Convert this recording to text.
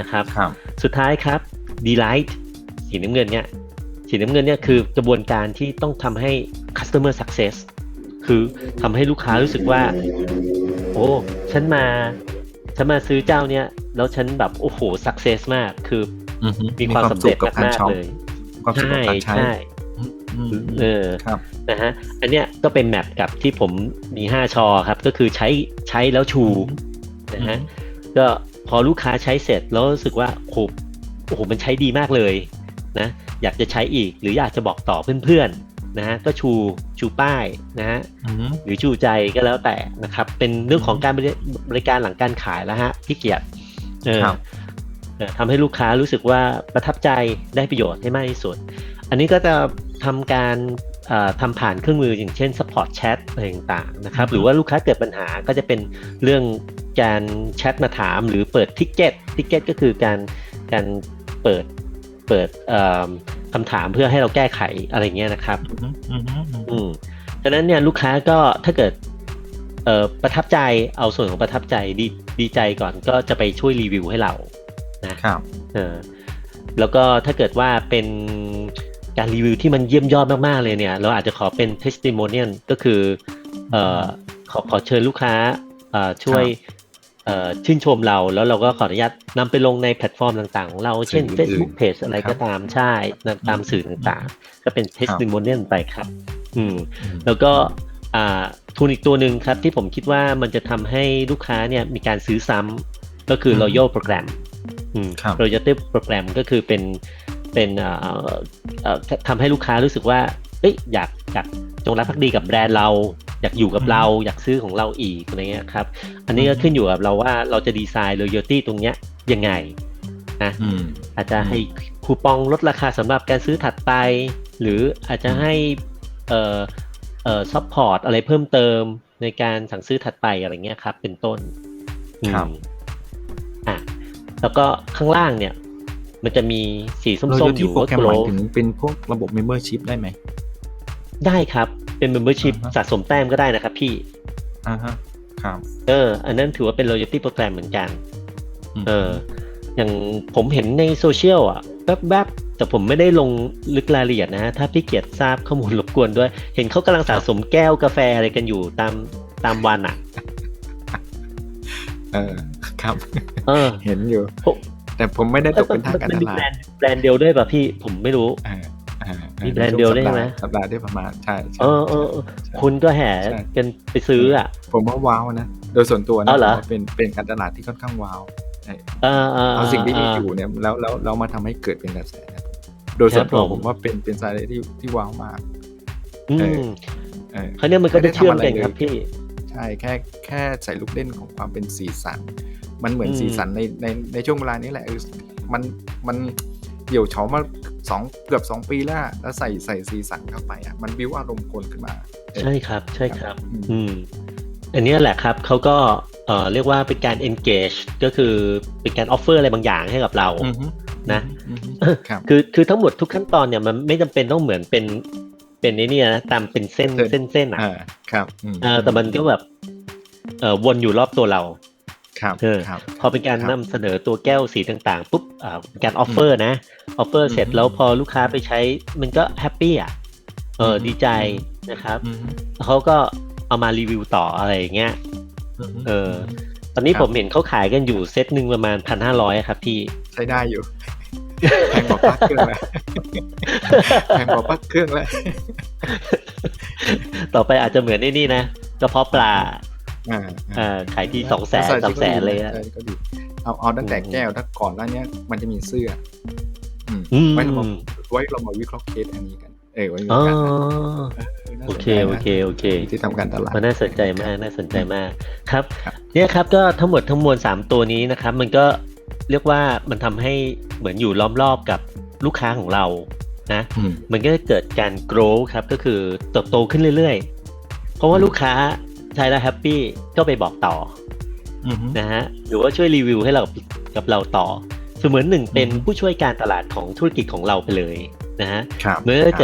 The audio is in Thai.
นะครับครับสุดท้ายครับ delight สีน้ำเงินเนี่ยสีน้ำเงินเนี่ยคือกระบวนการที่ต้องทำให้ customer success คือทำให้ลูกค้ารู้สึกว่า โอ้ฉันมาฉันมาซื้อเจ้าเนี่ยแล้วฉันแบบโอ้โห success มากคืออือฮึมีความสำเร็จกับการมากช็อปๆเลยความสุขใช่กับการใช้ใช่อืมอืมเออครับนะฮะอันเนี้ยก็เป็นแมปกับที่ผมมี5ชอครับ ก็คือใช้ใช้แล้วชูนะฮะก็ พอลูกค้าใช้เสร็จแล้วรู้สึกว่าโหโอ้โหมันใช้ดีมากเลยนะอยากจะใช้อีกหรืออยากจะบอกต่อเพื่อนๆนะฮะก็ชูชูป้ายนะฮะอืมหรือชูใจก็แล้วแต่นะครับ เป็นเรื่องของการบริบริการหลังการขายแล้วฮะพี่เกียรติเออครับเอ่อทำให้ลูกค้ารู้สึกว่าประทับใจได้ประโยชน์ให้มากที่สุด อันนี้ก็จะทำการเอ่อ ทำผ่านเครื่องมืออย่างเช่น support chat อะไรต่างๆนะครับหรือว่าลูกค้าเกิดปัญหาก็จะเป็นเรื่องการแชทมาถามหรือเปิดทิกเก็ตทิกเก็ตก็คือการการเปิดเปิดเอ่อคำถามเพื่อให้เราแก้ไขอะไรเงี้ยนะครับอืมอืมอืมอืมอืมฉะนั้นเนี่ยลูกค้าก็ถ้าเกิดเอ่อประทับใจเอาส่วนของประทับใจดีดีใจก่อนก็จะไปช่วยรีวิวให้เรานะครับเออแล้วก็ถ้าเกิดว่าเป็น การรีวิวที่มันเยี่ยมยอดมากๆเลยเนี่ย เราอาจจะขอเป็น testimonial ก็คือเอ่อขอขอเชิญลูกค้าเอ่อช่วยเอ่อชื่นชมเราแล้วเราก็ขออนุญาตนำไปลงในแพลตฟอร์มต่างๆของเราเช่นสื่ออื่น Facebook Page อะไรก็ตามใช่ตามสื่อต่างๆ ก็เป็น testimonial ไปครับอืมอืมแล้วก็อ่าทุนอีกตัวหนึ่งครับที่ผมคิดว่ามันจะทำให้ลูกค้าเนี่ยมีการซื้อซ้ำก็คืออืม Royal Program อืมครับ Royalty Program ก็คือเป็น เป็นเอ่อเอ่อทำให้ลูกค้ารู้สึกว่าเอ้ยอยากอยากจงรักภักดีกับแบรนด์เรา อยากอยู่กับอืมเรา อยากซื้อของเราอีกอะไรเงี้ยครับ อันนี้ก็ขึ้นอยู่กับเราว่าเราจะดีไซน์ Royalty ตรงเนี้ยยังไงนะอืมอาจจะให้คูปองลดราคาสำหรับการซื้อถัดไป หรืออาจจะให้เอ่อเอ่อซัพพอร์ตอะไรเพิ่มเติมในการสั่งซื้อถัดไปอะไรเงี้ยครับ เป็นต้นครับอืมอะแล้วก็ข้างล่างเนี่ย มันจะมีสีส้มๆ Loyalty อยู่โปรว่าแกรมหมาย Grow ถึงเป็นพวกระบบ membership ได้ไหม ได้ครับ เป็น membership อ่าฮะสะสมแต้มก็ได้นะครับพี่ อ่าฮะ ครับ เออ อันนั้นถือว่าเป็น loyalty program เหมือนกันมเออ อย่างผมเห็นในโซเชียลอะแวบๆ แต่ผมไม่ได้ลงลึกรายละเอียดนะฮะถ้าพี่เกียรติทราบข้อมูลรบกวนด้วย เห็นเขากำลังสะสมแก้วกาแฟอะไรกันอยู่ตามตามวันอะ เออ ครับ เออ เห็นอยู่ผม แต่ผมไม่ได้ตกเป็นทางการมันตมีลาแบรดนด์แบรนด์เดียวด้วยป่ะพี่ผมไม่รู้อ่าอ่ามีแบรนด์เดียวได้ไหมสัปดาห์ได้ประมาณใช่ใช่เออเออเออใช่คุณก็แห่ใช่กันไปซื้ออะ ผมว่าว้าวนะ โดยส่วนตัวนะเอาเหรอผมว่าเป็นเป็นการตลาดที่ค่อนข้างว้าวใช่เออเออเอาสิ่งที่มีเอยู่เนี่ยแล้วแล้วเรามาทำให้เกิดเป็นกระแสนะโดยส่วนตัวครับผมผมว่าเป็นเป็นสายที่ที่ว้าวมากอืเอมอเออเขาวเนี่ยมันก็ไม่ได้จะเชื่อมทำอะไรกันเลยครับพี่ ใช่แค่แค่ใส่ลูกเล่นของความเป็นสีสัน มันเหมือนอืมสีสันในในในช่วงเวลานี้แหละเออมันมันเดี่ยวเฉามาสองเกือบสองปีแล้วอะแล้วใส่ใส่สีสันเข้าไปอะมันบิวอารมณ์คนขึ้นมาเออใช่ครับใช่ครับ อืมอืมอันเนี้ยแหละครับเขาก็เอ่อเรียกว่าเป็นการ engage ก็คือเป็นการ offer อะไรบางอย่างให้กับเราอือฮึนะอือฮึครับคือคือทั้งหมดทุกขั้นตอนเนี่ยมันไม่จำเป็นต้องเหมือนเป็นเป็นไอ้เนี่ยนะตามเป็นเส้นเส้นเส้นเส้นอะอ่าครับมเออแต่มันก็แบบเอ่อวนอยู่รอบตัวเรา ครับเออครับพอเป็นการครับนำเสนอตัวแก้วสีต่างๆปุ๊บอ่าเป็นการออฟเฟอร์นะออฟเฟอร์เสร็จอืมแล้วพอลูกค้าไปใช้มันก็แฮปปี้อะเอออมดีใจนะครับอือฮึเขาก็เอามารีวิวต่ออะไรอย่างเงี้ยอือฮึเออตอนนี้ครับผมเห็นเขาขายกันอยู่เซตหนึ่งประมาณพันห้าร้อยครับพี่ใช้ได้อยู่แพงกว่าปลั๊กเครื่องแล้วแพงกว่าปลั๊กเครื่องแล้วต่อไปอาจจะเหมือนไอ้นี่นะกระเพาะปลา อ่าเอ่าขายที่สองแสนใส่สามแสนเลยอะใช่ก็ดีเอาเอาตั้งแต่อืมแก้วถ้าก่อนหน้าเนี้ยมันจะมีเสื้ออืมอืมไว้เรามาไว้เรามาวิเคราะห์เคสอันนี้กัน เออไว้มีอ๋อการน่าโอสนเคใจนะโอเคโอเค ที่ทำการตลาดมันน่าสนใจมากน่าสนใจมากครับครับ เนี่ยครับก็ทั้งหมดทั้งมวลสามตัวนี้นะครับ มันก็เรียกว่ามันทำให้เหมือนอยู่ล้อมรอบกับลูกค้าของเรานะอืมมันก็จะเกิดการ grow ครับก็คือเติบโตขึ้นเรื่อยๆ เพราะว่าลูกค้า ใช้แล้วแฮปปี้ก็ไปบอกต่ออืมนะฮะหรือว่าช่วยรีวิวให้เรากับเราต่อเสมือนหนึ่งเป็นอืมผู้ช่วยการตลาดของธุรกิจของเราไปเลยนะฮะครับเมื่อเกิด